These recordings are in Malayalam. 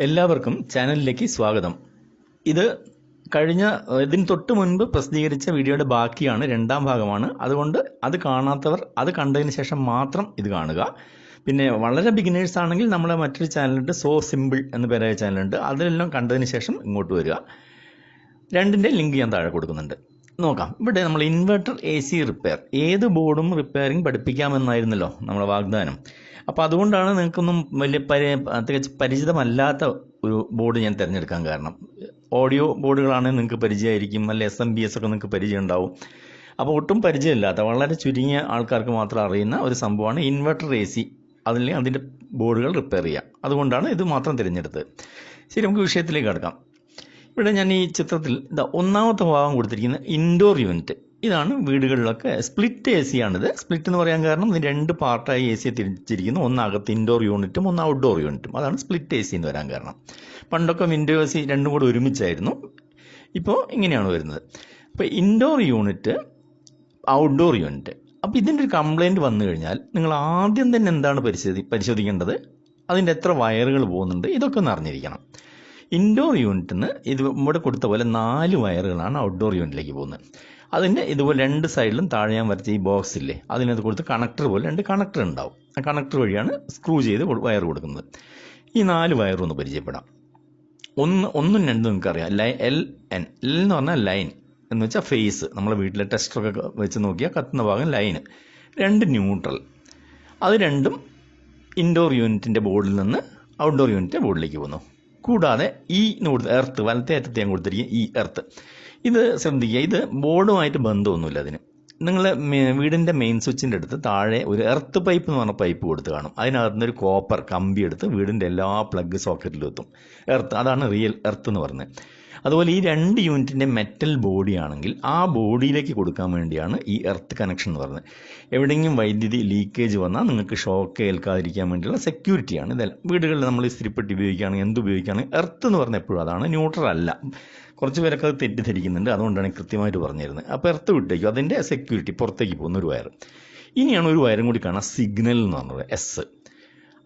എല്ലാവർക്കും ചാനലിലേക്ക് സ്വാഗതം. ഇത് കഴിഞ്ഞ ഇതിന് തൊട്ട് മുൻപ് പ്രസിദ്ധീകരിച്ച വീഡിയോയുടെ ബാക്കിയാണ് രണ്ടാം ഭാഗമാണ്. അതുകൊണ്ട് അത് കാണാത്തവർ അത് കണ്ടതിന് ശേഷം മാത്രം ഇത് കാണുക. പിന്നെ വളരെ ബിഗിനേഴ്സ് ആണെങ്കിൽ നമ്മളെ മറ്റൊരു ചാനലുണ്ട് സോ സിമ്പിൾ എന്ന് പേരായ ചാനലുണ്ട്. അതിലെല്ലാം കണ്ടതിന് ശേഷം ഇങ്ങോട്ട് വരിക. രണ്ടിന്റെ ലിങ്ക് ഞാൻ താഴെ കൊടുക്കുന്നുണ്ട്. നോക്കാം. ഇവിടെ നമ്മൾ ഇൻവെർട്ടർ എ സി റിപ്പയർ ഏത് ബോർഡും റിപ്പയറിംഗ് പഠിപ്പിക്കാമെന്നായിരുന്നല്ലോ നമ്മുടെ വാഗ്ദാനം. അപ്പോൾ അതുകൊണ്ടാണ് നിങ്ങൾക്കൊന്നും വലിയ പരി തികച്ച് പരിചിതമല്ലാത്ത ഒരു ബോർഡ് ഞാൻ തിരഞ്ഞെടുക്കാൻ കാരണം. ഓഡിയോ ബോർഡുകളാണെങ്കിൽ നിങ്ങൾക്ക് പരിചയമായിരിക്കും അല്ലെ എസ് എം ബി എസ് ഒക്കെ നിങ്ങൾക്ക് പരിചയം ഉണ്ടാവും അപ്പോൾ ഒട്ടും പരിചയമില്ലാത്ത വളരെ ചുരുങ്ങിയ ആൾക്കാർക്ക് മാത്രം അറിയുന്ന ഒരു സംഭവമാണ് ഇൻവെർട്ടർ എ സി അതിൽ അതിന്റെ ബോർഡുകൾ റിപ്പയർ ചെയ്യാം. അതുകൊണ്ടാണ് ഇത് മാത്രം തിരഞ്ഞെടുത്തത്. ശരി നമുക്ക് വിഷയത്തിലേക്ക് കടക്കാം. ഇവിടെ ഞാൻ ഈ ചിത്രത്തിൽ ഇതാ ഒന്നാമത്തെ ഭാഗം കൊടുത്തിരിക്കുന്ന ഇൻഡോർ യൂണിറ്റ് ഇതാണ് വീടുകളിലൊക്കെ സ്പ്ലിറ്റ് എ സി ആണിത്. സ്പ്ലിറ്റ് എന്ന് പറയാൻ കാരണം ഇത് രണ്ട് പാർട്ടായി എ സി തിരിച്ചിരിക്കുന്നു. ഒന്ന് അകത്ത് ഇൻഡോർ യൂണിറ്റും ഒന്ന് ഔട്ട്ഡോർ യൂണിറ്റും അതാണ് സ്പ്ലിറ്റ് എ സി എന്ന് വരാൻ കാരണം. പണ്ടൊക്കെ വിൻഡോ എ സി രണ്ടും കൂടെ ഒരുമിച്ചായിരുന്നു. ഇപ്പോൾ ഇങ്ങനെയാണ് വരുന്നത്. അപ്പോൾ ഇൻഡോർ യൂണിറ്റ് ഔട്ട്ഡോർ യൂണിറ്റ് അപ്പോൾ ഇതിന്റെ ഒരു കംപ്ലയിന്റ് വന്നു കഴിഞ്ഞാൽ നിങ്ങൾ ആദ്യം തന്നെ എന്താണ് പരിശോധി പരിശോധിക്കേണ്ടത്? അതിന്റെ എത്ര വയറുകൾ പോകുന്നുണ്ട്? ഇതൊക്കെ ഒന്ന് അറിഞ്ഞിരിക്കണം. ഇൻഡോർ യൂണിറ്റിന് ഇത് ഇവിടെ കൊടുത്ത പോലെ നാല് വയറുകളാണ് ഔട്ട്ഡോർ യൂണിറ്റിലേക്ക് പോകുന്നത്. അതിന്റെ ഇതുപോലെ രണ്ട് സൈഡിലും താഴെ ഞാൻ വരച്ച ഈ ബോക്സ് ഇല്ലേ അതിനകത്ത് കൊടുത്ത് കണക്ടർ പോലെ രണ്ട് കണക്ടർ ഉണ്ടാവും. ആ കണക്ടർ വഴിയാണ് സ്ക്രൂ ചെയ്ത് വയർ കൊടുക്കുന്നത്. ഈ നാല് വയറും ഒന്ന് പരിചയപ്പെടാം. ഒന്ന് ഒന്നും രണ്ടും നിങ്ങൾക്കറിയാം. ലൈ എൽ എൻ എൽ എന്ന് പറഞ്ഞാൽ ലൈൻ എന്ന് വെച്ചാൽ ഫേസ് നമ്മളെ വീട്ടിലെ ടെസ്റ്ററൊക്കെ വെച്ച് നോക്കിയാൽ കത്തുന്ന ഭാഗം ലൈന് രണ്ട് ന്യൂട്രൽ അത് രണ്ടും ഇൻഡോർ യൂണിറ്റിന്റെ ബോർഡിൽ നിന്ന് ഔട്ട്ഡോർ യൂണിറ്റിന്റെ ബോർഡിലേക്ക് പോകുന്നു. കൂടാതെ ഈ എന്ന് കൊടുത്ത് എർത്ത് വലത്തെ അറ്റത്ത് ഞാൻ കൊടുത്തിരിക്കുക ഈ എർത്ത് ഇത് ശ്രദ്ധിക്കുക. ഇത് ബോർഡുമായിട്ട് ബന്ധമൊന്നുമില്ല അതിന്. നിങ്ങൾ വീടിന്റെ മെയിൻ സ്വിച്ചിന്റെ അടുത്ത് താഴെ ഒരു എർത്ത് പൈപ്പ് എന്ന് പറഞ്ഞ പൈപ്പ് കൊടുത്ത് കാണും. അതിനകത്ത് ഒരു കോപ്പർ കമ്പി എടുത്ത് വീടിന്റെ എല്ലാ പ്ലഗ് സോക്കറ്റിലും എത്തും. എർത്ത് അതാണ് റിയൽ എർത്ത് എന്ന് പറഞ്ഞത്. അതുപോലെ ഈ രണ്ട് യൂണിറ്റിന്റെ മെറ്റൽ ബോഡിയാണെങ്കിൽ ആ ബോഡിയിലേക്ക് കൊടുക്കാൻ വേണ്ടിയാണ് ഈ എർത്ത് കണക്ഷൻ എന്ന് പറയുന്നത് എവിടെയെങ്കിലും വൈദ്യുതി ലീക്കേജ് വന്നാൽ നിങ്ങൾക്ക് ഷോക്ക് ഏൽക്കാതിരിക്കാൻ വേണ്ടിയുള്ള സെക്യൂരിറ്റിയാണ് ഇതെല്ലാം വീടുകളിൽ നമ്മൾ ഇസ്തിരിപ്പെട്ടി ഉപയോഗിക്കുകയാണെങ്കിൽ എന്ത് ഉപയോഗിക്കുകയാണെങ്കിൽ എർത്ത് എന്ന് പറഞ്ഞാൽ എപ്പോഴും അതാണ് ന്യൂട്രൽ അല്ല. കുറച്ച് പേരൊക്കെ അത് തെറ്റിദ്ധരിക്കുന്നുണ്ട്. അതുകൊണ്ടാണ് കൃത്യമായിട്ട് പറഞ്ഞിരുന്നത്. അപ്പോൾ എർത്ത് വിട്ടേക്കും. അതിന്റെ സെക്യൂരിറ്റി പുറത്തേക്ക് പോകുന്ന ഒരു വയർ ഇനിയാണ് ഒരു വയറും കൂടി കാണാം സിഗ്നൽ എന്ന് പറഞ്ഞത് എസ്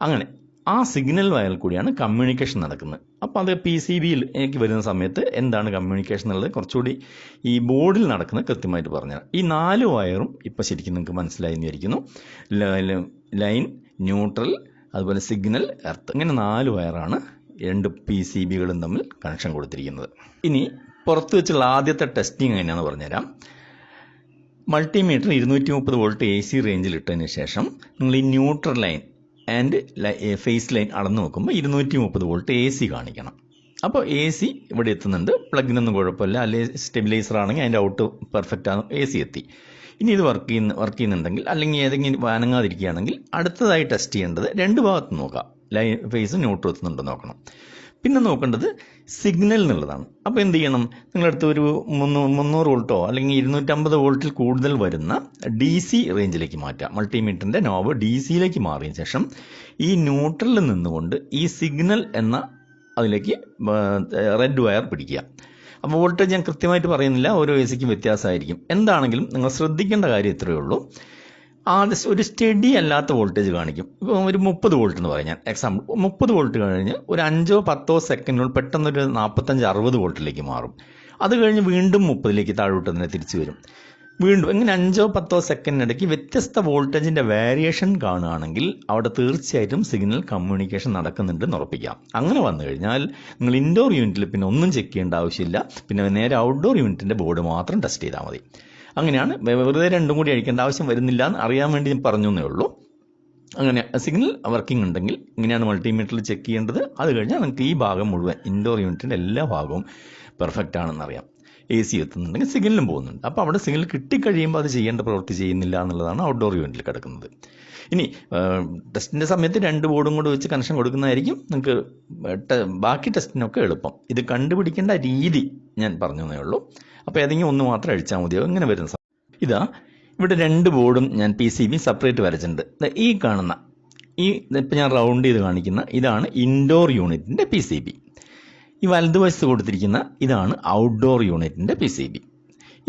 അങ്ങനെ ആ സിഗ്നൽ വയറിൽ കൂടിയാണ് കമ്മ്യൂണിക്കേഷൻ നടക്കുന്നത്. അപ്പോൾ അത് പി സി ബിയിൽ എനിക്ക് വരുന്ന സമയത്ത് എന്താണ് കമ്മ്യൂണിക്കേഷൻ എന്നുള്ളത് കുറച്ചുകൂടി ഈ ബോർഡിൽ നടക്കുന്നത് കൃത്യമായിട്ട് പറഞ്ഞാൽ ഈ നാല് വയറും ഇപ്പോൾ ശരിക്കും നിങ്ങൾക്ക് മനസ്സിലായി എന്ന് എന്നിരിക്കുന്നു ലൈൻ ന്യൂട്രൽ അതുപോലെ സിഗ്നൽ എർത്ത് ഇങ്ങനെ നാല് വയറാണ് രണ്ട് പി സി ബികളും തമ്മിൽ കണക്ഷൻ കൊടുത്തിരിക്കുന്നത്. ഇനി പുറത്ത് വെച്ചുള്ള ആദ്യത്തെ ടെസ്റ്റിംഗ് എങ്ങനെയാണെന്ന് പറഞ്ഞുതരാം. മൾട്ടിമീറ്റർ ഇരുന്നൂറ്റി മുപ്പത് വോൾട്ട് എ സി റേഞ്ചിൽ ഇട്ടതിന് ശേഷം നിങ്ങൾ ഈ neutral line and phase line അളന്ന് നോക്കുമ്പോൾ ഇരുന്നൂറ്റി മുപ്പത് വോൾട്ട് എ സി കാണിക്കണം. അപ്പോൾ എ സി ഇവിടെ എത്തുന്നുണ്ട്. പ്ലഗിനൊന്നും കുഴപ്പമില്ല. അല്ലെങ്കിൽ സ്റ്റെബിലൈസർ ആണെങ്കിൽ അതിന്റെ ഔട്ട് പെർഫെക്റ്റ് ആണ്. എ സി എത്തി. ഇനി ഇത് വർക്ക് ചെയ്യുന്ന വർക്ക് ചെയ്യുന്നുണ്ടെങ്കിൽ അല്ലെങ്കിൽ ഏതെങ്കിലും വാനങ്ങാതിരിക്കുകയാണെങ്കിൽ അടുത്തതായി ടെസ്റ്റ് ചെയ്യേണ്ടത് രണ്ട് ഭാഗത്ത് നോക്കാം. ലൈൻ ഫേസ് ന്യൂട്രൽ എത്തുന്നുണ്ടോ നോക്കണം. പിന്നെ നോക്കേണ്ടത് സിഗ്നൽ എന്നുള്ളതാണ്. അപ്പോൾ എന്ത് ചെയ്യണം? നിങ്ങളടുത്ത് ഒരു മുന്നൂ മുന്നൂറ് വോൾട്ടോ അല്ലെങ്കിൽ ഇരുന്നൂറ്റമ്പത് വോൾട്ടിൽ കൂടുതൽ വരുന്ന ഡി സി റേഞ്ചിലേക്ക് മാറ്റാം. മൾട്ടിമീറ്ററിന്റെ നോബ് ഡി സിയിലേക്ക് മാറിയ ശേഷം ഈ ന്യൂട്രലിൽ നിന്നുകൊണ്ട് ഈ സിഗ്നൽ എന്ന അതിലേക്ക് റെഡ് വയർ പിടിക്കുക. അപ്പോൾ വോൾട്ടേജ് ഞാൻ കൃത്യമായിട്ട് പറയുന്നില്ല. ഓരോ എ സിക്കും വ്യത്യാസമായിരിക്കും. എന്താണെങ്കിലും നിങ്ങൾ ശ്രദ്ധിക്കേണ്ട കാര്യം ഇത്രയേ ഉള്ളൂ. ആദ്യ ഒരു സ്റ്റഡി അല്ലാത്ത വോൾട്ടേജ് കാണിക്കും. ഒരു മുപ്പത് വോൾട്ട് എന്ന് പറയാം ഞാൻ. എക്സാമ്പിൾ മുപ്പത് വോൾട്ട് കഴിഞ്ഞ് ഒരു അഞ്ചോ പത്തോ സെക്കൻഡിനുള്ളിൽ പെട്ടെന്നൊരു നാൽപ്പത്തഞ്ച് അറുപത് വോൾട്ടിലേക്ക് മാറും. അത് കഴിഞ്ഞ് വീണ്ടും മുപ്പതിലേക്ക് താഴോട്ട് തന്നെ തിരിച്ചു വരും. വീണ്ടും ഇങ്ങനെ അഞ്ചോ പത്തോ സെക്കൻഡിനിടയ്ക്ക് വ്യത്യസ്ത വോൾട്ടേജിന്റെ വേരിയേഷൻ കാണുകയാണെങ്കിൽ അവിടെ തീർച്ചയായിട്ടും സിഗ്നൽ കമ്മ്യൂണിക്കേഷൻ നടക്കുന്നുണ്ടെന്ന് ഉറപ്പിക്കാം. അങ്ങനെ വന്നു കഴിഞ്ഞാൽ നിങ്ങൾ ഇൻഡോർ യൂണിറ്റിൽ പിന്നെ ഒന്നും ചെക്ക് ചെയ്യേണ്ട ആവശ്യമില്ല. പിന്നെ നേരെ ഔട്ട്ഡോർ യൂണിറ്റിന്റെ ബോർഡ് മാത്രം ടെസ്റ്റ് ചെയ്താൽ മതി. അങ്ങനെയാണ്. വെറുതെ രണ്ടും കൂടി അഴിക്കേണ്ട ആവശ്യം വരുന്നില്ല എന്ന് അറിയാൻ വേണ്ടി ഞാൻ പറഞ്ഞു എന്നേ ഉള്ളൂ. അങ്ങനെ സിഗ്നൽ വർക്കിംഗ് ഉണ്ടെങ്കിൽ ഇങ്ങനെയാണ് മൾട്ടിമീറ്ററിൽ ചെക്ക് ചെയ്യേണ്ടത്. അത് കഴിഞ്ഞാൽ നമുക്ക് ഈ ഭാഗം മുഴുവൻ ഇൻഡോർ യൂണിറ്റിന്റെ എല്ലാ ഭാഗവും പെർഫെക്റ്റ് ആണെന്ന് അറിയാം. എ സി എത്തുന്നുണ്ടെങ്കിൽ സിഗ്നലും പോകുന്നുണ്ട്. അപ്പോൾ അവിടെ സിഗ്നൽ കിട്ടിക്കഴിയുമ്പോൾ അത് ചെയ്യേണ്ട പ്രവൃത്തി ചെയ്യുന്നില്ല എന്നുള്ളതാണ് ഔട്ട്ഡോർ യൂണിറ്റിൽ കിടക്കുന്നത്. ഇനി ടെസ്റ്റിന്റെ സമയത്ത് രണ്ട് ബോർഡും കൂടെ വെച്ച് കണക്ഷൻ കൊടുക്കുന്നതായിരിക്കും നിങ്ങൾക്ക് ബാക്കി ടെസ്റ്റിനൊക്കെ എളുപ്പം. ഇത് കണ്ടുപിടിക്കേണ്ട രീതി ഞാൻ പറഞ്ഞു തന്നേ ഉള്ളൂ. അപ്പോൾ ഏതെങ്കിലും ഒന്ന് മാത്രം അഴിച്ചാൽ മതിയോ ഇങ്ങനെ വരുന്ന ഇതാ ഇവിടെ രണ്ട് ബോർഡും ഞാൻ പി സി ബി സെപ്പറേറ്റ് വരച്ചിട്ടുണ്ട്. ഈ കാണുന്ന ഈ ഇപ്പം ഞാൻ റൗണ്ട് ചെയ്ത് കാണിക്കുന്ന ഇതാണ് ഇൻഡോർ യൂണിറ്റിന്റെ പി സി ബി ഈ വലതുവശത്ത് കൊടുത്തിരിക്കുന്ന ഇതാണ് ഔട്ട്ഡോർ യൂണിറ്റിന്റെ പി സി ബി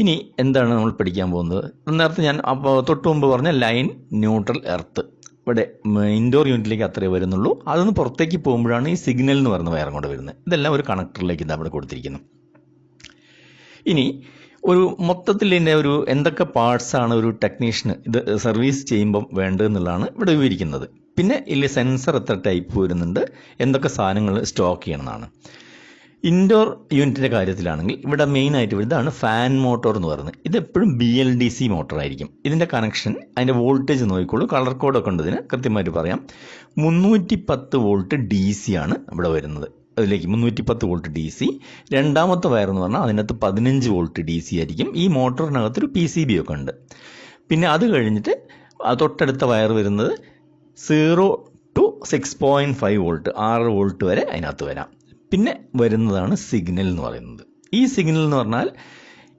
ഇനി എന്താണ് നമ്മൾ പഠിക്കാൻ പോകുന്നത്? നേരത്തെ ഞാൻ തൊട്ട് മുമ്പ് പറഞ്ഞ ലൈൻ ന്യൂട്രൽ എർത്ത് ഇവിടെ ഇൻഡോർ യൂണിറ്റിലേക്ക് അത്രേ വരുന്നുള്ളൂ. അതൊന്ന് പുറത്തേക്ക് പോകുമ്പോഴാണ് ഈ സിഗ്നൽ എന്ന് പറയുന്ന വയറും കൊണ്ട് വരുന്നത്. ഇതെല്ലാം ഒരു കണക്ടറിലേക്ക് ഇതാ ഇവിടെ കൊടുത്തിരിക്കുന്നു. ഇനി ഒരു മൊത്തത്തിൽ ഇതിന്റെ ഒരു എന്തൊക്കെ പാർട്സാണ് ഒരു ടെക്നീഷ്യന് ഇത് സർവീസ് ചെയ്യുമ്പം വേണ്ടതെന്നുള്ളതാണ് ഇവിടെ വിവരിക്കുന്നത്. പിന്നെ ഇതിൽ സെൻസർ എത്ര ടൈപ്പ് വരുന്നുണ്ട് എന്തൊക്കെ സാധനങ്ങൾ സ്റ്റോക്ക് ചെയ്യണമെന്നാണ്. ഇൻഡോർ യൂണിറ്റിന്റെ കാര്യത്തിലാണെങ്കിൽ ഇവിടെ മെയിൻ ആയിട്ട് വരുന്നതാണ് ഫാൻ മോട്ടോർ എന്ന് പറയുന്നത്. ഇത് എപ്പോഴും B L D C motor ആയിരിക്കും. ഇതിന്റെ കണക്ഷൻ അതിന്റെ വോൾട്ടേജ് നോക്കിക്കോളൂ കളർ കോഡൊക്കെ ഉണ്ട് ഇതിന് കൃത്യമായിട്ട് പറയാം. മുന്നൂറ്റി പത്ത് വോൾട്ട് ഡി സി ആണ് ഇവിടെ വരുന്നത്. അതിലേക്ക് മുന്നൂറ്റി പത്ത് വോൾട്ട് ഡി സി രണ്ടാമത്തെ വയർ എന്ന് പറഞ്ഞാൽ അതിനകത്ത് പതിനഞ്ച് വോൾട്ട് ഡി സി ആയിരിക്കും. ഈ മോട്ടറിനകത്തൊരു പി സി ബി ഒക്കെ ഉണ്ട്. പിന്നെ അത് കഴിഞ്ഞിട്ട് തൊട്ടടുത്ത വയർ വരുന്നത് zero to six point five volt ആറ് വോൾട്ട് വരെ അതിനകത്ത് വരാം. പിന്നെ വരുന്നതാണ് സിഗ്നൽ എന്ന് പറയുന്നത്. ഈ സിഗ്നൽ എന്ന് പറഞ്ഞാൽ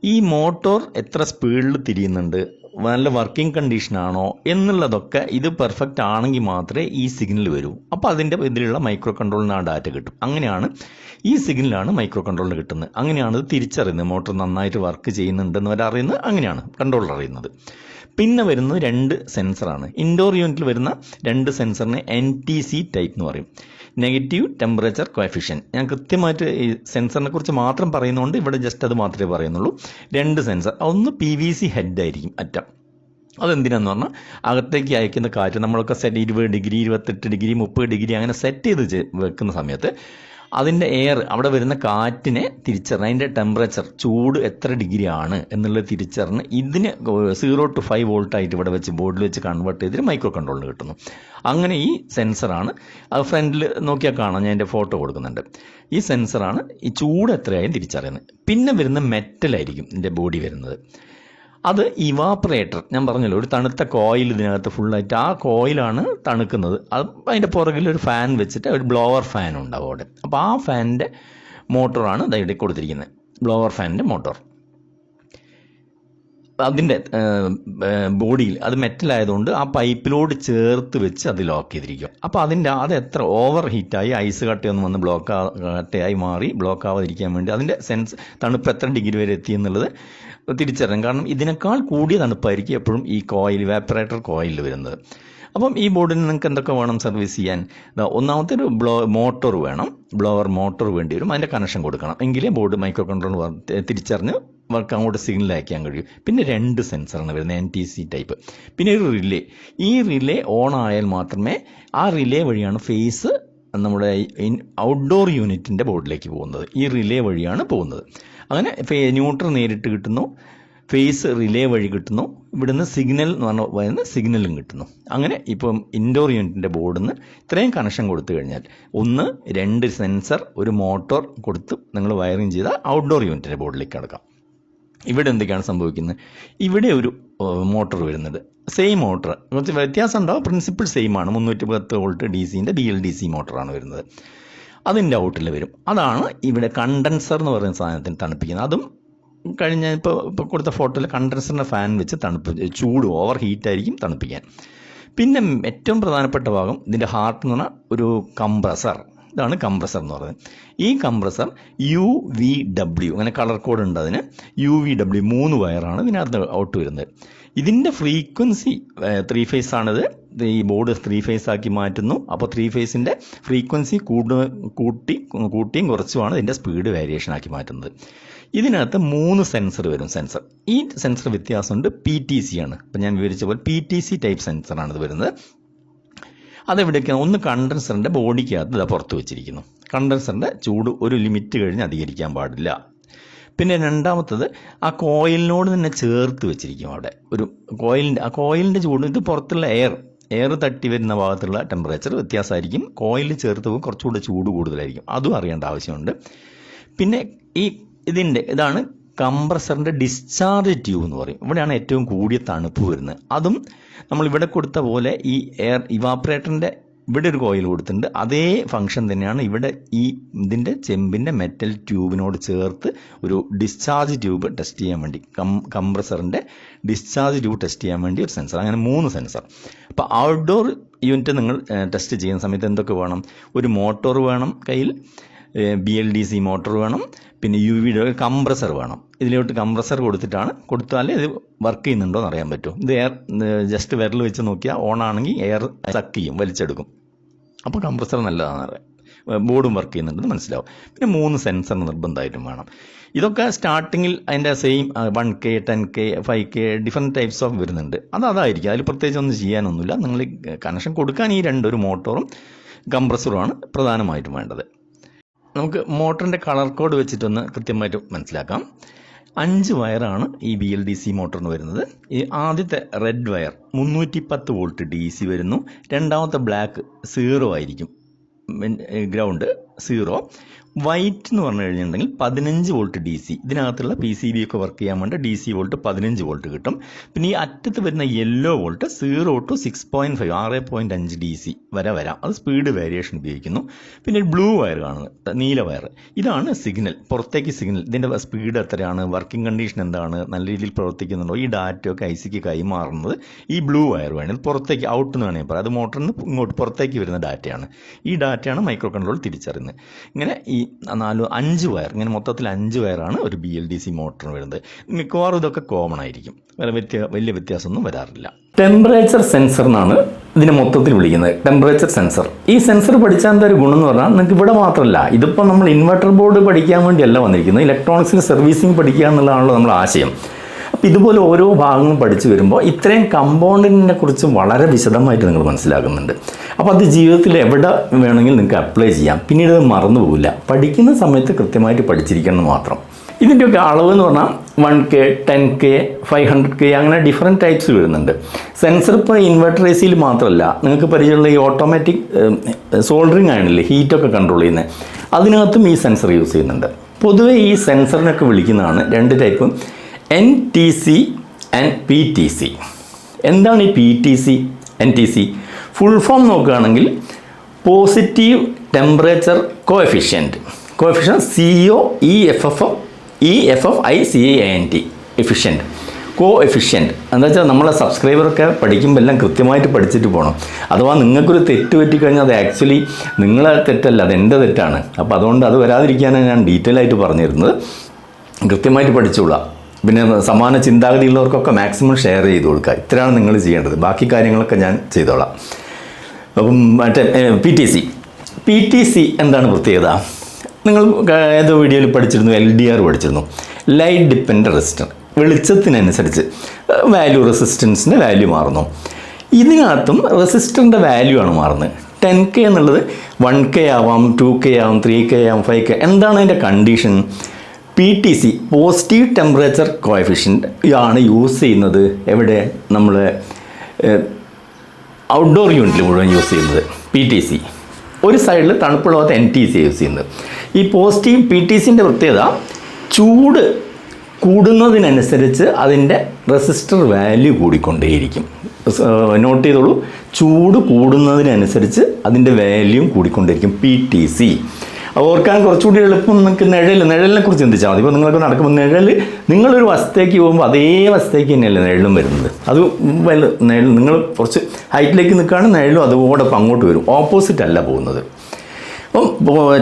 ഈ മോട്ടോർ എത്ര സ്പീഡിൽ തിരിയുന്നുണ്ട്? നല്ല വർക്കിംഗ് കണ്ടീഷൻ ആണോ എന്നുള്ളതൊക്കെ ഇത് പെർഫെക്റ്റ് ആണെങ്കിൽ മാത്രമേ ഈ സിഗ്നൽ വരൂ. അപ്പോൾ അതിന്റെ ഇതിലുള്ള മൈക്രോ കൺട്രോളിന് ആ ഡാറ്റ കിട്ടും. അങ്ങനെയാണ് ഈ സിഗ്നലാണ് മൈക്രോ കൺട്രോളിന് കിട്ടുന്നത്. അങ്ങനെയാണ് ഇത് തിരിച്ചറിയുന്നത്. മോട്ടോർ നന്നായിട്ട് വർക്ക് ചെയ്യുന്നുണ്ടെന്ന് വരെ അറിയുന്നത് അങ്ങനെയാണ് കൺട്രോളർ അറിയുന്നത്. പിന്നെ വരുന്നത് രണ്ട് സെൻസറാണ് ഇൻഡോർ യൂണിറ്റിൽ വരുന്ന രണ്ട് സെൻസറിനെ എൻ ടി സി ടൈപ്പ് എന്ന് പറയും. നെഗറ്റീവ് ടെമ്പറേച്ചർ കോഫിഷ്യൻ ഞാൻ കൃത്യമായിട്ട് ഈ സെൻസറിനെ കുറിച്ച് മാത്രം പറയുന്നതുകൊണ്ട് ഇവിടെ ജസ്റ്റ് അത് മാത്രമേ പറയുന്നുള്ളൂ. രണ്ട് സെൻസർ ഒന്ന് പി വി സി ഹെഡ് ആയിരിക്കും അറ്റം. അതെന്തിനാന്ന് പറഞ്ഞാൽ അകത്തേക്ക് അയക്കുന്ന കാറ്റ് നമ്മളൊക്കെ സെറ്റ് ഇരുപത് ഡിഗ്രി ഇരുപത്തെട്ട് ഡിഗ്രി മുപ്പത് ഡിഗ്രി അങ്ങനെ സെറ്റ് ചെയ്ത് വെക്കുന്ന സമയത്ത് അതിന്റെ എയർ അവിടെ വരുന്ന കാറ്റിനെ തിരിച്ചറിഞ്ഞ് അതിന്റെ ടെമ്പറേച്ചർ ചൂട് എത്ര ഡിഗ്രി ആണ് എന്നുള്ളത് തിരിച്ചറിഞ്ഞ് ഇതിന് സീറോ ടു ഫൈവ് വോൾട്ടായിട്ട് ഇവിടെ വെച്ച് ബോർഡിൽ വെച്ച് കൺവേർട്ട് ചെയ്തിട്ട് മൈക്രോ കൺട്രോളിന് കിട്ടുന്നു. അങ്ങനെ ഈ സെൻസറാണ് അത് ഫ്രണ്ടിൽ നോക്കിയാൽ കാണാം ഞാൻ എന്റെ ഫോട്ടോ കൊടുക്കുന്നുണ്ട്. ഈ സെൻസറാണ് ഈ ചൂട് എത്രയായും തിരിച്ചറിയുന്നത്. പിന്നെ വരുന്ന മെറ്റലായിരിക്കും ഇതിന്റെ ബോഡി വരുന്നത്. അത് ഇവാപ്പറേറ്റർ ഞാൻ പറഞ്ഞല്ലോ ഒരു തണുത്ത കോയിൽ ഇതിനകത്ത് ഫുള്ളായിട്ട് ആ കോയിലാണ് തണുക്കുന്നത്. അത് അതിന്റെ പുറകിൽ ഒരു ഫാൻ വെച്ചിട്ട് ഒരു ബ്ലോവർ ഫാൻ ഉണ്ടാവും അവിടെ. അപ്പോൾ ആ ഫാനിന്റെ മോട്ടോറാണ് ഇതായിട്ട് കൊടുത്തിരിക്കുന്നത്. ബ്ലോവർ ഫാനിന്റെ മോട്ടോർ അതിന്റെ ബോഡിയിൽ അത് മെറ്റലായതുകൊണ്ട് ആ പൈപ്പിലോട് ചേർത്ത് വെച്ച് അത് ലോക്ക് ചെയ്തിരിക്കും. അപ്പോൾ അതിന്റെ അത് എത്ര ഓവർ ഹീറ്റായി ഐസ് കട്ടയൊന്നും വന്ന് ബ്ലോക്ക് കട്ടയായി മാറി ബ്ലോക്ക് ആവാതിരിക്കാൻ വേണ്ടി അതിന്റെ സെൻസ് തണുപ്പ് എത്ര ഡിഗ്രി വരെ എത്തി എന്നുള്ളത് തിരിച്ചറിയാം കാരണം ഇതിനേക്കാൾ കൂടിയ തണുപ്പായിരിക്കും എപ്പോഴും ഈ കോയിൽ വാപ്പറേറ്റർ കോയിലിൽ വരുന്നത്. അപ്പം ഈ ബോർഡിന് നിങ്ങൾക്ക് എന്തൊക്കെ വേണം സർവീസ് ചെയ്യാൻ? ഒന്നാമത്തെ ഒരു ബ്ലോ മോട്ടോർ വേണം. ബ്ലോവർ മോട്ടോർ വേണ്ടി വരും. അതിന്റെ കണക്ഷൻ കൊടുക്കണം. എങ്കിലേ ബോർഡ് മൈക്രോ കൺട്രോൾ തിരിച്ചറിഞ്ഞ് വർക്ക് അങ്ങോട്ട് സിഗ്നൽ അയക്കാൻ കഴിയും. പിന്നെ രണ്ട് സെൻസറാണ് വരുന്നത് എൻ ടി സി ടൈപ്പ് പിന്നെ ഒരു റിലേ ഈ റിലേ ഓൺ ആയാൽ മാത്രമേ ആ റിലേ വഴിയാണ് ഫേസ് നമ്മുടെ ഇൻ ഔട്ട്ഡോർ യൂണിറ്റിന്റെ ബോർഡിലേക്ക് പോകുന്നത്. ഈ റിലേ വഴിയാണ് പോകുന്നത്. അങ്ങനെ ഫേ- ന്യൂട്രൽ നേരിട്ട് കിട്ടുന്നു. ഫേസ് റിലേ വഴി കിട്ടുന്നു. ഇവിടുന്ന് സിഗ്നൽ എന്ന് പറഞ്ഞ വരുന്ന സിഗ്നലും കിട്ടുന്നു. അങ്ങനെ ഇപ്പം ഇൻഡോർ യൂണിറ്റിന്റെ ബോർഡിൽ നിന്ന് ഇത്രയും കണക്ഷൻ കൊടുത്തു കഴിഞ്ഞാൽ ഒന്ന് രണ്ട് സെൻസർ ഒരു മോട്ടോർ കൊടുത്ത് നിങ്ങൾ വയറിങ് ചെയ്താൽ ഔട്ട്ഡോർ യൂണിറ്റിന്റെ ബോർഡിലേക്ക് കിടക്കാം. ഇവിടെ എന്തൊക്കെയാണ് സംഭവിക്കുന്നത്? ഇവിടെ ഒരു മോട്ടോർ വരുന്നത്. സെയിം മോട്ടർ കുറച്ച് വ്യത്യാസം ഉണ്ടാവും. പ്രിൻസിപ്പിൾ സെയിം ആണ്. മുന്നൂറ്റി പത്ത് വോൾട്ട് ഡി സിന്റെ ബി എൽ ഡി സി മോട്ടറാണ് വരുന്നത്. അതിന്റെ ഔട്ടിൽ വരും. അതാണ് ഇവിടെ കണ്ടൻസർ എന്ന് പറയുന്ന സാധനത്തിന് തണുപ്പിക്കുന്നത്. അതും കഴിഞ്ഞ ഇപ്പോൾ ഇപ്പോൾ കൊടുത്ത ഫോട്ടോയിൽ കണ്ടൻസറിന്റെ ഫാൻ വെച്ച് തണുപ്പ് ചൂട് ഓവർ ഹീറ്റായിരിക്കും തണുപ്പിക്കാൻ. പിന്നെ ഏറ്റവും പ്രധാനപ്പെട്ട ഭാഗം ഇതിന്റെ ഹാർട്ട് എന്ന് പറഞ്ഞാൽ ഒരു കംപ്രസർ ഇതാണ് കംപ്രസർ എന്ന് പറയുന്നത്. ഈ കംപ്രസർ യു വി ഡബ്ല്യു അങ്ങനെ കളർ കോഡ് ഉണ്ട് അതിന്. യു വി ഡബ്ല്യു മൂന്ന് വയറാണ് ഇതിനകത്ത് ഔട്ട് വരുന്നത്. ഇതിന്റെ ഫ്രീക്വൻസി ത്രീ ഫേസ് ആണിത്. ഈ ബോർഡ് ത്രീ ഫേസ് ആക്കി മാറ്റുന്നു. അപ്പോൾ ത്രീ ഫേസിന്റെ ഫ്രീക്വൻസി കൂടു കൂട്ടി കൂട്ടിയും കുറച്ചുമാണ് ഇതിന്റെ സ്പീഡ് വേരിയേഷൻ ആക്കി മാറ്റുന്നത്. ഇതിനകത്ത് മൂന്ന് സെൻസർ വരും സെൻസർ ഈ സെൻസർ വ്യത്യാസമുണ്ട് പി ടി സി ആണ്. ഇപ്പം ഞാൻ വിവരിച്ച പോലെ പി ടി സി ടൈപ്പ് സെൻസറാണ് ഇത് വരുന്നത്. അതെവിടേക്കാണ്? ഒന്ന് കണ്ടൻസറിന്റെ ബോഡിക്കകത്ത് ഇതാ പുറത്ത് വെച്ചിരിക്കുന്നു. കണ്ടൻസറിന്റെ ചൂട് ഒരു ലിമിറ്റ് കഴിഞ്ഞ് അധികരിക്കാൻ പാടില്ല. പിന്നെ രണ്ടാമത്തത് ആ കോയിലിനോട് തന്നെ ചേർത്ത് വെച്ചിരിക്കും അവിടെ. ഒരു കോയിലിന്റെ ആ കോയിലിന്റെ ചൂട് ഇത് പുറത്തുള്ള എയർ എയർ തട്ടി വരുന്ന ഭാഗത്തുള്ള ടെമ്പറേച്ചർ വ്യത്യാസമായിരിക്കും. കോയിൽ ചേർത്ത് പോകും കുറച്ചുകൂടെ ചൂട് കൂടുതലായിരിക്കും. അതും അറിയേണ്ട ആവശ്യമുണ്ട്. പിന്നെ ഈ ഇതിന്റെ ഇതാണ് കംപ്രസറിന്റെ ഡിസ്ചാർജ് ട്യൂബ് എന്ന് പറയും. ഇവിടെയാണ് ഏറ്റവും കൂടിയ തണുപ്പ് വരുന്നത്. അതും നമ്മൾ ഇവിടെ കൊടുത്ത പോലെ ഈ എയർ ഇവാപ്പറേറ്ററിന്റെ ഇവിടെ ഒരു കോയിൽ കൊടുത്തിട്ടുണ്ട്. അതേ ഫംഗ്ഷൻ തന്നെയാണ് ഇവിടെ ഈ ഇതിന്റെ ചെമ്പിന്റെ മെറ്റൽ ട്യൂബിനോട് ചേർത്ത് ഒരു ഡിസ്ചാർജ് ട്യൂബ് ടെസ്റ്റ് ചെയ്യാൻ വേണ്ടി കം കംപ്രസറിന്റെ ഡിസ്ചാർജ് ട്യൂബ് ടെസ്റ്റ് ചെയ്യാൻ വേണ്ടി ഒരു സെൻസർ അങ്ങനെ മൂന്ന് സെൻസർ അപ്പോൾ ഔട്ട്ഡോർ യൂണിറ്റ് നിങ്ങൾ ടെസ്റ്റ് ചെയ്യുന്ന സമയത്ത് എന്തൊക്കെ വേണം? ഒരു മോട്ടോർ വേണം കയ്യിൽ. B L D C motor വേണം. പിന്നെ യു വിയുടെ കംപ്രസർ വേണം. ഇതിലോട്ട് കംപ്രസർ കൊടുത്തിട്ടാണ് കൊടുത്താലേ ഇത് വർക്ക് ചെയ്യുന്നുണ്ടോ എന്ന് അറിയാൻ പറ്റും. ഇത് എയർ ജസ്റ്റ് വിരൽ വെച്ച് നോക്കിയാൽ ഓൺ ആണെങ്കിൽ എയർ സക്ക് ചെയ്യും വലിച്ചെടുക്കും. അപ്പോൾ കംപ്രസർ നല്ലതാണെന്ന് അറിയാം ബോർഡും വർക്ക് ചെയ്യുന്നുണ്ടെന്ന് മനസ്സിലാവും. പിന്നെ മൂന്ന് സെൻസർ നിർബന്ധമായിട്ടും വേണം. ഇതൊക്കെ സ്റ്റാർട്ടിങ്ങിൽ അതിന്റെ same one K ten K five K different types of വരുന്നുണ്ട്. അത് അതായിരിക്കും. അതിൽ പ്രത്യേകിച്ച് ഒന്നും ചെയ്യാനൊന്നുമില്ല. നിങ്ങൾ കണക്ഷൻ കൊടുക്കാൻ ഈ രണ്ടൊരു മോട്ടോറും കംപ്രസറുമാണ് പ്രധാനമായിട്ടും വേണ്ടത്. നമുക്ക് മോട്ടറിന്റെ കളർ കോഡ് വെച്ചിട്ടൊന്ന് കൃത്യമായിട്ട് മനസ്സിലാക്കാം. അഞ്ച് വയറാണ് ഈ ബി എൽ ഡി സി മോട്ടറിന് വരുന്നത്. ഈ ആദ്യത്തെ റെഡ് വയർ മുന്നൂറ്റി പത്ത് വോൾട്ട് ഡി സി വരുന്നു. രണ്ടാമത്തെ ബ്ലാക്ക് സീറോ ആയിരിക്കും. Ground zero. വൈറ്റ് എന്ന് പറഞ്ഞു കഴിഞ്ഞിട്ടുണ്ടെങ്കിൽ പതിനഞ്ച് വോൾട്ട് ഡി സി ഇതിനകത്തുള്ള പി സി ബി ഒക്കെ വർക്ക് ചെയ്യാൻ വേണ്ടി ഡി സി വോൾട്ട് പതിനഞ്ച് വോൾട്ട് കിട്ടും. പിന്നെ ഈ അറ്റത്ത് വരുന്ന yellow volt zero to six point five ആറ് പോയിന്റ് അഞ്ച് ഡി സി വരെ വരാം. അത് സ്പീഡ് വേരിയേഷൻ ഉപയോഗിക്കുന്നു. പിന്നെ ബ്ലൂ വയർ കാണുന്നത് നീല വയർ ഇതാണ് സിഗ്നൽ പുറത്തേക്ക് സിഗ്നൽ ഇതിന്റെ സ്പീഡ് എത്രയാണ് വർക്കിംഗ് കണ്ടീഷൻ എന്താണ് നല്ല രീതിയിൽ പ്രവർത്തിക്കുന്നുണ്ടോ ഈ ഡാറ്റ ഒക്കെ ഐ സിക്ക് കൈമാറുന്നത് ഈ ബ്ലൂ വയർ വേണം. പുറത്തേക്ക് ഔട്ട് എന്ന് വേണമെങ്കിൽ പറയാം. അത് മോട്ടറിൽ നിന്ന് ഇങ്ങോട്ട് പുറത്തേക്ക് വരുന്ന ഡാറ്റയാണ് ഈ ഡാറ്റയാണ് മൈക്രോ കൺട്രോൾ തിരിച്ചറിയുന്നത്. ഇങ്ങനെ ഈ നാല് അഞ്ച് വയർ ഇങ്ങനെ മൊത്തത്തിൽ അഞ്ച് വയറാണ് ഒരു ബി എൽ ഡി സി മോട്ടറിന് വരുന്നത്. മിക്കവാറും ഇതൊക്കെ കോമൺ ആയിരിക്കും. വേറെ വലിയ വ്യത്യാസമൊന്നും വരാറില്ല. ടെമ്പറേച്ചർ സെൻസർ എന്നാണ് ഇതിനെ മൊത്തത്തിൽ വിളിക്കുന്നത്. ടെമ്പറേച്ചർ സെൻസർ ഈ സെൻസർ പഠിച്ചാൽ എന്താ ഒരു ഗുണം എന്ന് പറഞ്ഞാൽ നിങ്ങൾക്ക് ഇവിടെ മാത്രമല്ല ഇതിപ്പോൾ നമ്മൾ ഇൻവെർട്ടർ ബോർഡ് പഠിക്കാൻ വേണ്ടിയല്ല വന്നിരിക്കുന്നത്. ഇലക്ട്രോണിക്സിൽ സർവീസിങ് പഠിക്കുക എന്നുള്ളതാണല്ലോ നമ്മുടെ ആശയം. ഇതുപോലെ ഓരോ ഭാഗങ്ങളും പഠിച്ചു വരുമ്പോൾ ഇത്രയും കമ്പൗണ്ടിനെ കുറിച്ച് വളരെ വിശദമായിട്ട് നിങ്ങൾ മനസ്സിലാക്കുന്നുണ്ട്. അപ്പോൾ അത് ജീവിതത്തിൽ എവിടെ വേണമെങ്കിലും നിങ്ങൾക്ക് അപ്ലൈ ചെയ്യാം. പിന്നീട് അത് മറന്നു പോകില്ല പഠിക്കുന്ന സമയത്ത് കൃത്യമായിട്ട് പഠിച്ചിരിക്കണം മാത്രം. ഇതിന്റെയൊക്കെ അളവ് എന്ന് പറഞ്ഞാൽ one K ten K five hundred K അങ്ങനെ ഡിഫറെന്റ് ടൈപ്സ് വരുന്നുണ്ട്. സെൻസർ ഇപ്പോൾ ഇൻവെർട്ടർ എ സിയിൽ മാത്രമല്ല നിങ്ങൾക്ക് പരിചയമുള്ള ഈ ഓട്ടോമാറ്റിക് സോൾഡറിങ് ആണല്ലേ ഹീറ്റൊക്കെ കൺട്രോൾ ചെയ്യുന്നത്. അതിനകത്തും ഈ സെൻസർ യൂസ് ചെയ്യുന്നുണ്ട്. പൊതുവേ ഈ സെൻസറിനൊക്കെ വിളിക്കുന്നതാണ് രണ്ട് type N T C and P T C എന്താണ് ഈ P T C N T C full form നോക്കുകയാണെങ്കിൽ positive temperature coefficient coefficient C O E F F E F F I C A N T efficient co efficient എന്താ വെച്ചാൽ നമ്മളെ സബ്സ്ക്രൈബറൊക്കെ പഠിക്കുമ്പോൾ എല്ലാം കൃത്യമായിട്ട് പഠിച്ചിട്ട് പോകണം അഥവാ നിങ്ങൾക്കൊരു തെറ്റ് പറ്റിക്കഴിഞ്ഞാൽ അത് ആക്ച്വലി നിങ്ങളെ തെറ്റല്ല അത് എന്റെ തെറ്റാണ്. അപ്പോൾ അതുകൊണ്ട് അത് വരാതിരിക്കാനാണ് ഞാൻ ഡീറ്റെയിൽ ആയിട്ട് പറഞ്ഞിരുന്നത്. കൃത്യമായിട്ട് പഠിച്ചോളാം. പിന്നെ സമാന ചിന്താഗതിയുള്ളവർക്കൊക്കെ മാക്സിമം ഷെയർ ചെയ്ത് കൊടുക്കുക. ഇത്രയാണ് നിങ്ങൾ ചെയ്യേണ്ടത്. ബാക്കി കാര്യങ്ങളൊക്കെ ഞാൻ ചെയ്തോളാം. അപ്പം മറ്റേ P T C P T C എന്താണ് പ്രത്യേകത? നിങ്ങൾ ഏതോ വീഡിയോയിൽ പഠിച്ചിരുന്നു എൽ ഡി ആർ പഠിച്ചിരുന്നു. ലൈറ്റ് ഡിപ്പെൻഡ് റെസിസ്റ്റർ വെളിച്ചത്തിനനുസരിച്ച് വാല്യൂ റെസിസ്റ്റൻസിന്റെ വാല്യൂ മാറുന്നു. ഇതിനകത്തും റെസിസ്റ്ററിന്റെ വാല്യൂ ആണ് മാറുന്നത്. ടെൻ കെ എന്നുള്ളത് വൺ കെ ആവാം ടു കെ ആവാം ത്രീ കെ ആവാം ഫൈവ് കെ എന്താണ് അതിന്റെ condition P T C positive temperature coefficient ആണ് യൂസ് ചെയ്യുന്നത്. എവിടെ? നമ്മൾ ഔട്ട്ഡോർ യൂണിറ്റിൽ മുഴുവൻ യൂസ് ചെയ്യുന്നത് പി ടി സി ഒരു സൈഡിൽ തണുപ്പുള്ള എൻ ടി സി യൂസ് ചെയ്യുന്നത്. ഈ പോസിറ്റീവ് പി ടി സിന്റെ പ്രത്യേകത ചൂട് കൂടുന്നതിനനുസരിച്ച് അതിന്റെ റെസിസ്റ്റർ വാല്യൂ കൂടിക്കൊണ്ടേയിരിക്കും. നോട്ട് ചെയ്തോളൂ. ചൂട് കൂടുന്നതിനനുസരിച്ച് അതിന്റെ വാല്യൂം കൂടിക്കൊണ്ടിരിക്കും പി ടി സി ഓർക്കാൻ കുറച്ചുകൂടി എളുപ്പം നിങ്ങൾക്ക് നിഴൽ നിഴലിനെ കുറിച്ച് ചിന്തിച്ചാൽ മതി. ഇപ്പോൾ നിങ്ങൾക്ക് നടക്കുമ്പോൾ നിഴൽ നിങ്ങളൊരു വസ്തേക്ക് പോകുമ്പോൾ അതേ വസ്തേക്ക് തന്നെയല്ലേ നിഴലും വരുന്നത്? അത് വല്ല നിഴൽ നിങ്ങൾ കുറച്ച് ഹൈറ്റിലേക്ക് നിൽക്കുകയാണ് നിഴലും അതോടൊപ്പം അങ്ങോട്ട് വരും. ഓപ്പോസിറ്റ് അല്ല പോകുന്നത്. അപ്പം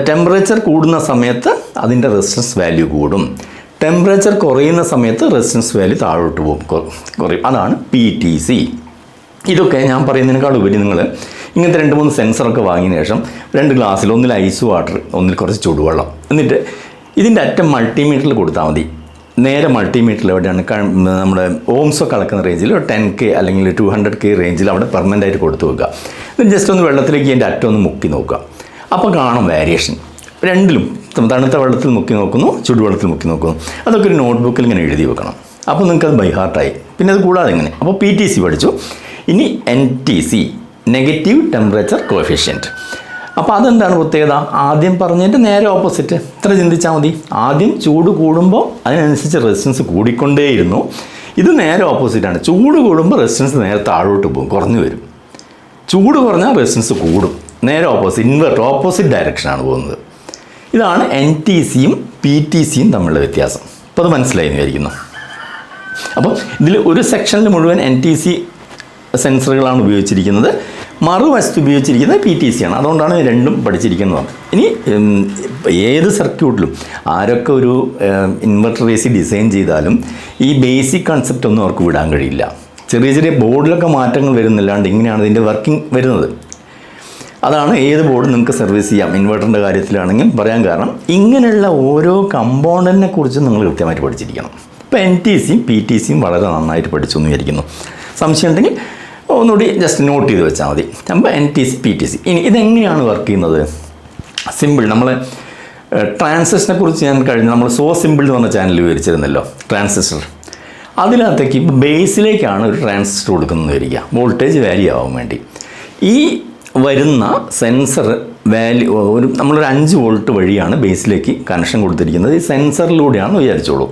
ടെമ്പറേച്ചർ കൂടുന്ന സമയത്ത് അതിന്റെ റെസിസ്റ്റൻസ് വാല്യൂ കൂടും. ടെമ്പറേച്ചർ കുറയുന്ന സമയത്ത് റെസിസ്റ്റൻസ് വാല്യൂ താഴോട്ട് പോകും. കുറയും. അതാണ് പി ടി സി ഇതൊക്കെ ഞാൻ പറയുന്നതിനേക്കാൾ ഉപരി നിങ്ങൾ ഇങ്ങനത്തെ രണ്ട് മൂന്ന് സെൻസറൊക്കെ വാങ്ങിയതിന് ശേഷം രണ്ട് ഗ്ലാസ്സിൽ ഒന്നിൽ ഐസ് വാട്ടർ ഒന്നിൽ കുറച്ച് ചൂടുവെള്ളം. എന്നിട്ട് ഇതിന്റെ അറ്റം മൾട്ടിമീറ്ററിൽ കൊടുത്താൽ മതി. നേരെ മൾട്ടിമീറ്ററിൽ എവിടെയാണ്? നമ്മുടെ ഓംസൊക്കെ അളക്കുന്ന റേഞ്ചിൽ ടെൻ കെ അല്ലെങ്കിൽ ടു ഹൺഡ്രഡ് കെ റേഞ്ചിൽ അവിടെ പെർമനന്റ് ആയിട്ട് കൊടുത്തു വെക്കുക. എന്നിട്ട് ജസ്റ്റ് ഒന്ന് വെള്ളത്തിലേക്ക് എന്റെ അറ്റം ഒന്ന് മുക്കി നോക്കുക. അപ്പോൾ കാണും വേരിയേഷൻ രണ്ടിലും തണുത്ത വെള്ളത്തിൽ മുക്കി നോക്കുന്നു ചുടുവെള്ളത്തിൽ മുക്കി നോക്കുന്നു. അതൊക്കെ ഒരു നോട്ട്ബുക്കിൽ ഇങ്ങനെ എഴുതി വെക്കണം. അപ്പോൾ നിങ്ങൾക്ക് അത് ബൈഹാർട്ടായി പിന്നെ അത് കൂടാതെ ഇങ്ങനെ. അപ്പോൾ പി ടി സി പഠിച്ചു. ഇനി N T C negative temperature coefficient അപ്പോൾ അതെന്താണ് പ്രത്യേകത? ആദ്യം പറഞ്ഞതിന്റെ നേരെ ഓപ്പോസിറ്റ് ഇത്ര ചിന്തിച്ചാൽ മതി. ആദ്യം ചൂട് കൂടുമ്പോൾ അതിനനുസരിച്ച് റെസിസ്റ്റൻസ് കൂടിക്കൊണ്ടേയിരുന്നു. ഇത് നേരെ ഓപ്പോസിറ്റാണ് ചൂട് കൂടുമ്പോൾ റെസിസ്റ്റൻസ് നേരെ താഴോട്ട് പോകും കുറഞ്ഞു വരും. ചൂട് കുറഞ്ഞാൽ റെസിസ്റ്റൻസ് കൂടും. നേരെ ഓപ്പോസിറ്റ് ഇൻവെർട്ട് ഓപ്പോസിറ്റ് ഡയറക്ഷനാണ് പോകുന്നത്. ഇതാണ് എൻ ടി സിയും പി ടി സിയും തമ്മിലുള്ള വ്യത്യാസം. അപ്പോൾ അത് മനസ്സിലായി വിചാരിക്കുന്നു. അപ്പോൾ ഇതിൽ ഒരു സെക്ഷനിൽ മുഴുവൻ എൻ ടി സി സെൻസറുകളാണ് ഉപയോഗിച്ചിരിക്കുന്നത്. മറുവശത്ത് ഉപയോഗിച്ചിരിക്കുന്നത് പി ടി സി ആണ്. അതുകൊണ്ടാണ് രണ്ടും പഠിച്ചിരിക്കുന്നത്. ഇനി ഏത് സർക്യൂട്ടിലും ആരൊക്കെ ഒരു ഇൻവെർട്ടർ എ സി ഡിസൈൻ ചെയ്താലും ഈ ബേസിക് കൺസെപ്റ്റ് ഒന്നും അവർക്ക് വിടാൻ കഴിയില്ല. ചെറിയ ചെറിയ ബോർഡിലൊക്കെ മാറ്റങ്ങൾ വരുന്നില്ലാണ്ട് ഇങ്ങനെയാണ് ഇതിന്റെ വർക്കിംഗ് വരുന്നത്. അതാണ് ഏത് ബോർഡ് നിങ്ങൾക്ക് സർവീസ് ചെയ്യാം. ഇൻവെർട്ടറിന്റെ കാര്യത്തിലാണെങ്കിൽ പറയാൻ കാരണം ഇങ്ങനെയുള്ള ഓരോ കമ്പോണന്റിനെ കുറിച്ച് നിങ്ങൾ കൃത്യമായിട്ട് പഠിച്ചിരിക്കണം. ഇപ്പോൾ എൻ ടി സിയും പി ടി സിയും വളരെ നന്നായിട്ട് പഠിച്ചു എന്ന് വിചാരിക്കുന്നു. സംശയം ഉണ്ടെങ്കിൽ ഒന്നുകൂടി ജസ്റ്റ് നോട്ട് ചെയ്ത് വെച്ചാൽ മതി. അപ്പോൾ N T C P T C ഇനി ഇതെങ്ങനെയാണ് വർക്ക് ചെയ്യുന്നത്? സിമ്പിൾ നമ്മൾ ട്രാൻസിസ്റ്ററിനെ കുറിച്ച് ഞാൻ കഴിഞ്ഞ നമ്മൾ സോ സിമ്പിൾ എന്ന് പറഞ്ഞ ചാനൽ വിവരിച്ചിരുന്നല്ലോ ട്രാൻസിസ്റ്റർ അതിനകത്തേക്ക് ഇപ്പോൾ ബേസിലേക്കാണ് ഒരു ട്രാൻസിസ്റ്റർ കൊടുക്കുന്നത് വരിക. വോൾട്ടേജ് വാല്യൂ ആവാൻ വേണ്ടി. ഈ വരുന്ന സെൻസർ വാല്യൂ ഒരു നമ്മളൊരു അഞ്ച് വോൾട്ട് വഴിയാണ് ബേസിലേക്ക് കണക്ഷൻ കൊടുത്തിരിക്കുന്നത്. ഈ സെൻസറിലൂടെയാണ് വിചാരിച്ചോളൂ.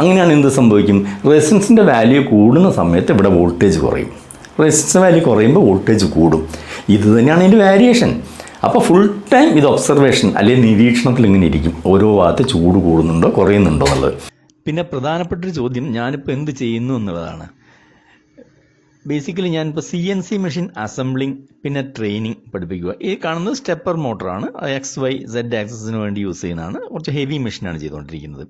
അങ്ങനെയാണ് എന്ത് സംഭവിക്കും? റെസിസ്റ്റൻസിന്റെ വാല്യൂ കൂടുന്ന സമയത്ത് ഇവിടെ വോൾട്ടേജ് കുറയും. റെസിസ്റ്റൻസ് വാല്യൂ കുറയുമ്പോൾ വോൾട്ടേജ് കൂടും. ഇത് തന്നെയാണ് ഇതിന്റെ വേരിയേഷൻ അപ്പോൾ ഫുൾ ടൈം ഇത് ഒബ്സർവേഷൻ അല്ലെങ്കിൽ നിരീക്ഷണത്തിൽ ഇങ്ങനെ ഇരിക്കും. ഓരോ ഭാഗത്ത് ചൂട് കൂടുന്നുണ്ടോ കുറയുന്നുണ്ടോ എന്നുള്ളത്. പിന്നെ പ്രധാനപ്പെട്ട ഒരു ചോദ്യം ഞാനിപ്പോൾ എന്ത് ചെയ്യുന്നു എന്നുള്ളതാണ്. ബേസിക്കലി ഞാനിപ്പോൾ C N C machine assembling പിന്നെ ട്രെയിനിങ് പഠിപ്പിക്കുക. ഈ കാണുന്നത് സ്റ്റെപ്പർ മോട്ടറാണ് എക്സ് വൈ സെഡ് ആക്സസിന് വേണ്ടി യൂസ് ചെയ്യുന്നതാണ്. കുറച്ച് ഹെവി മെഷീനാണ് ചെയ്തുകൊണ്ടിരിക്കുന്നത്.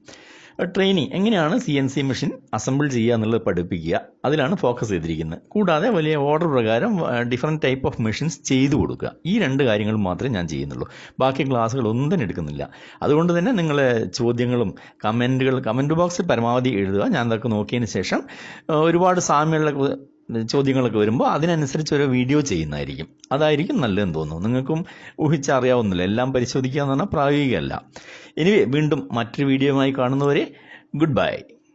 ട്രെയിനിങ്. എങ്ങനെയാണ് C N C machine assemble ചെയ്യുക എന്നുള്ളത് പഠിപ്പിക്കുക? അതിലാണ് ഫോക്കസ് ചെയ്തിരിക്കുന്നത്. കൂടാതെ വലിയ ഓർഡർ പ്രകാരം ഡിഫറെന്റ് ടൈപ്പ് ഓഫ് മെഷീൻസ് ചെയ്തു കൊടുക്കുക. ഈ രണ്ട് കാര്യങ്ങൾ മാത്രമേ ഞാൻ ചെയ്യുന്നുള്ളൂ. ബാക്കി ക്ലാസ്സുകൾ ഒന്നും തന്നെ എടുക്കുന്നില്ല. അതുകൊണ്ട് തന്നെ നിങ്ങളെ ചോദ്യങ്ങളും കമന്റുകൾ കമന്റ് ബോക്സിൽ പരമാവധി എഴുതുക. ഞാൻ അതൊക്കെ നോക്കിയതിന് ശേഷം ഒരുപാട് സാമ്യമുള്ള ചോദ്യങ്ങളൊക്കെ വരുമ്പോൾ അതിനനുസരിച്ച് ഒരു വീഡിയോ ചെയ്യുന്നതായിരിക്കും. അതായിരിക്കും നല്ലതെന്ന് തോന്നുന്നു. നിങ്ങൾക്കും ഊഹിച്ചറിയാവുന്നില്ല എല്ലാം പരിശോധിക്കുക എന്ന് പറഞ്ഞാൽ പ്രായോഗികമല്ല. ഇനി വീണ്ടും മറ്റൊരു വീഡിയോയുമായി കാണുന്നവരെ ഗുഡ് ബൈ